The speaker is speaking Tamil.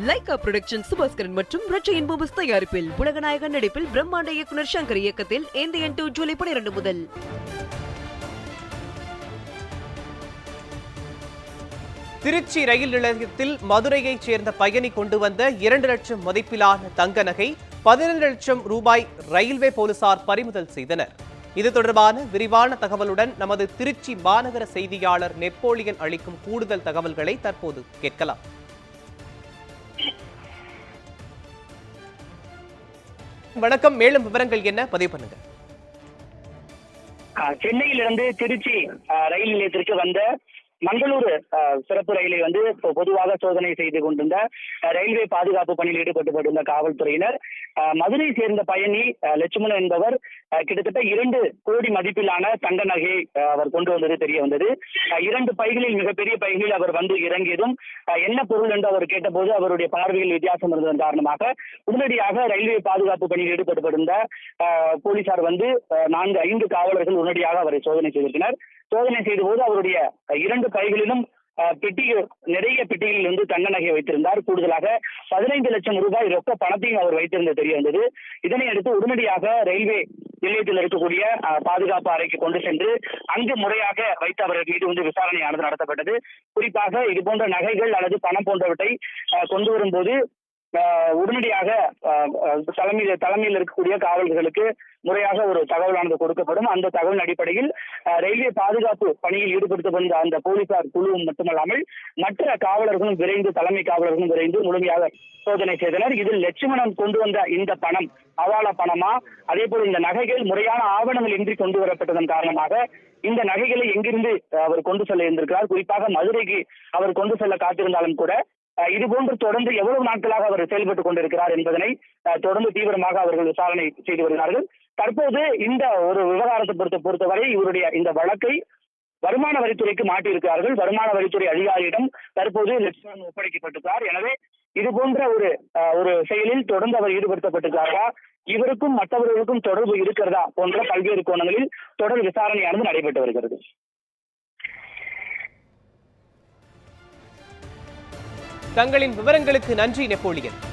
லைகா புரொடக்ஷன் சுபாஸ்கரன் மற்றும் ரச்சையின் போபஸ் தயாரிப்பில் உலகநாயகன் நடிப்பில் பிரம்மாண்ட இயக்குனர் சங்கர் இயக்கத்தில் ஏந்தியன் டூ ஜூலை பனிரெண்டு முதல். திருச்சி ரயில் நிலையத்தில் மதுரையைச் சேர்ந்த பயணி கொண்டு வந்த இரண்டு லட்சம் மதிப்பிலான தங்க நகை பதினைந்து லட்சம் ரூபாய் ரயில்வே போலீசார் பறிமுதல் செய்தனர். இது தொடர்பான விரிவான தகவலுடன் நமது திருச்சி மாநகர செய்தியாளர் நெப்போலியன் அளிக்கும் கூடுதல் தகவல்களை தற்போது கேட்கலாம். வணக்கம். மேலும் விவரங்கள் என்ன? பதிவு பண்ணுங்க. ஆஹ் சென்னையிலிருந்து திருச்சி ரயில் நிலையத்திற்கு வந்த மங்களூரு சிறப்பு ரயிலை வந்து பொதுவாக சோதனை செய்து கொண்டிருந்த ரயில்வே பாதுகாப்பு பணியில் ஈடுபட்டுப்பட்டிருந்த காவல்துறையினர் ஆஹ் மதுரை சேர்ந்த பயணி லட்சுமணன் என்பவர் கிட்டத்தட்ட இரண்டு கோடி மதிப்பிலான தங்க நகையை அவர் கொண்டு வந்தது தெரிய வந்தது. இரண்டு பைகளில் மிகப்பெரிய பைகளில் அவர் வந்து இறங்கியதும் ஆஹ் என்ன பொருள் என்று அவர் கேட்டபோது அவருடைய பார்வையில் வித்தியாசம் இருந்ததன் காரணமாக உடனடியாக ரயில்வே பாதுகாப்பு பணியில் ஈடுபட்டிருந்த ஆஹ் போலீசார் வந்து நான்கு ஐந்து காவலர்கள் உடனடியாக அவரை சோதனை செய்திருக்கிறார் சோதனை செய்த போது அவருடைய இரண்டு பைகளிலும் பெட்டிகள் நிறைய பெட்டிகளில் வந்து தங்க நகையை வைத்திருந்தார். கூடுதலாக பதினைந்து லட்சம் ரூபாய் ரொக்க பணத்தையும் அவர் வைத்திருந்தது தெரிய வந்தது. இதனை அடுத்து உடனடியாக ரயில்வே நிலையத்தில் இருக்கக்கூடிய அஹ், பாதுகாப்பு அறைக்கு கொண்டு சென்று அங்கு முறையாக வைத்து அவர் மீது வந்து விசாரணையானது நடத்தப்பட்டது. குறிப்பாக இது போன்ற நகைகள் அல்லது பணம் போன்றவற்றை அஹ், கொண்டு வரும்போது உடனடியாக தலைமையில் தலைமையில் இருக்கக்கூடிய காவலர்களுக்கு முறையாக ஒரு தகவலானது கொடுக்கப்படும். அந்த தகவலின் அடிப்படையில் ரயில்வே பாதுகாப்பு பணியில் ஈடுபடுத்தப்பட்ட அந்த போலீசார் குழு மட்டுமல்லாமல் மற்ற காவலர்களும் விரைந்து தலைமை காவலர்களும் விரைந்து முழுமையாக சோதனை செய்தனர். இதில் லட்சுமணன் கொண்டு வந்த இந்த பணம் அவால பணமா? அதே போல இந்த நகைகள் முறையான ஆவணங்கள் இன்றி கொண்டு வரப்பட்டதன் காரணமாக இந்த நகைகளை எங்கிருந்து அவர் கொண்டு செல்ல இருந்திருக்கிறார்? குறிப்பாக மதுரைக்கு அவர் கொண்டு செல்ல காத்திருந்தாலும் கூட இதுபோன்று தொடர்ந்து எவ்வளவு நாட்களாக அவர் செயல்பட்டுக் கொண்டிருக்கிறார் என்பதனை தொடர்ந்து தீவிரமாக அவர்கள் விசாரணை செய்து வருகிறார்கள். தற்போது இந்த ஒரு விவகாரத்தை பொறுத்த பொறுத்தவரை இவருடைய இந்த வழக்கை வருமான வரித்துறைக்கு மாட்டியிருக்கிறார்கள் வருமான வரித்துறை அதிகாரியிடம் தற்போது லட்சுமணன் ஒப்படைக்கப்பட்டிருக்கிறார். எனவே இது போன்ற ஒரு அஹ், ஒரு செயலில் தொடர்ந்து அவர் ஈடுபடுத்தப்பட்டிருக்கிறாரா? இவருக்கும் மற்றவர்களுக்கும் தொடர்பு இருக்கிறதா? போன்ற பல்வேறு கோணங்களில் தொடர் விசாரணையானது நடைபெற்று வருகிறது. தங்களின் விவரங்களுக்கு நன்றி நெப்போலியன்.